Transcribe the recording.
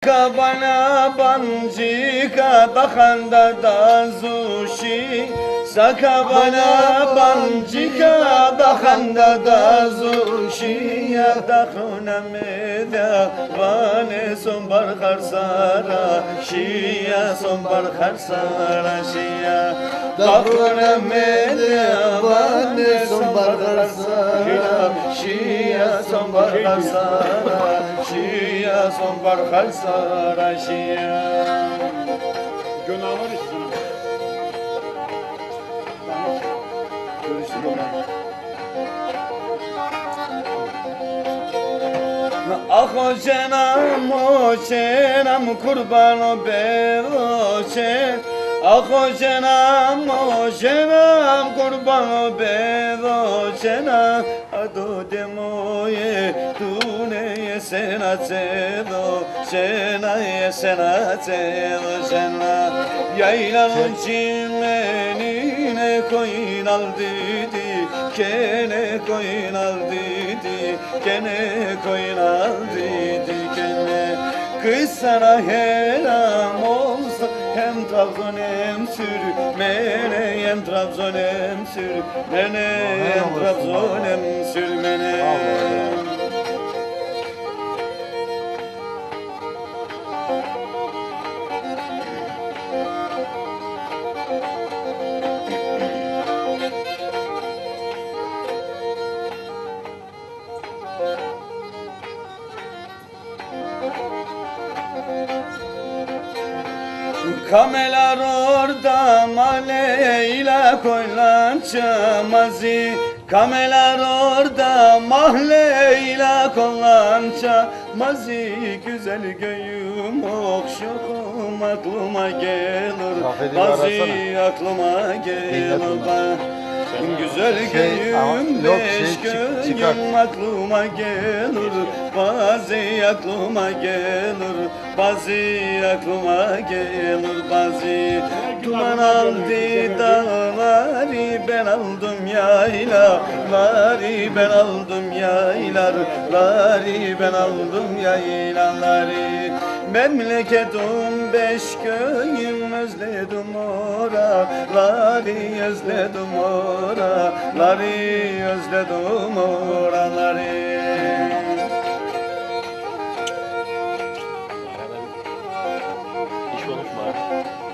Kabana banjika dakhanda da zushi Sakabana banjika dakhanda da zushi Ya dakhuna meda vane sombar kharsara Shia sombar kharsara shia Dakhuna meda vane sombar kharsara Shia sombar kharsara Shia sombar kharsara Shia Günah var işte. Ah o cenam o cenam kurban o bedoşe Ah o cenam o cenam kurban o bedoşena Ado demoye tuneye sena cedo Sena ye sena cedo sena Yaylanın çimenine koyun al dedi Kene koyun al dedi Kene koyun al dedi Kene. Kız sana helam olsa Hem Trabzon hem sürmene Hem Trabzon hem sürmene Hem Trabzon hem sürmene Kameler orada maleyla koylan çamazi. Kameler orada mahleyle kollan çamazi. Güzel göğüm okşum aklıma gelir. Arasana. aklıma gelir. ba- Güzel Şey, yok, beş şey, çık- çıkar. göğüm aklıma gelir. Bazı aklıma gelir Bazı aklıma gelir. Bazı Duman aldı dağları Ben aldım yaylaları Ben aldım yaylaları Ben aldım yaylaları Memleketim beş köyüm özledim oraları özledim oraları özledim oraları Hiç konuşma.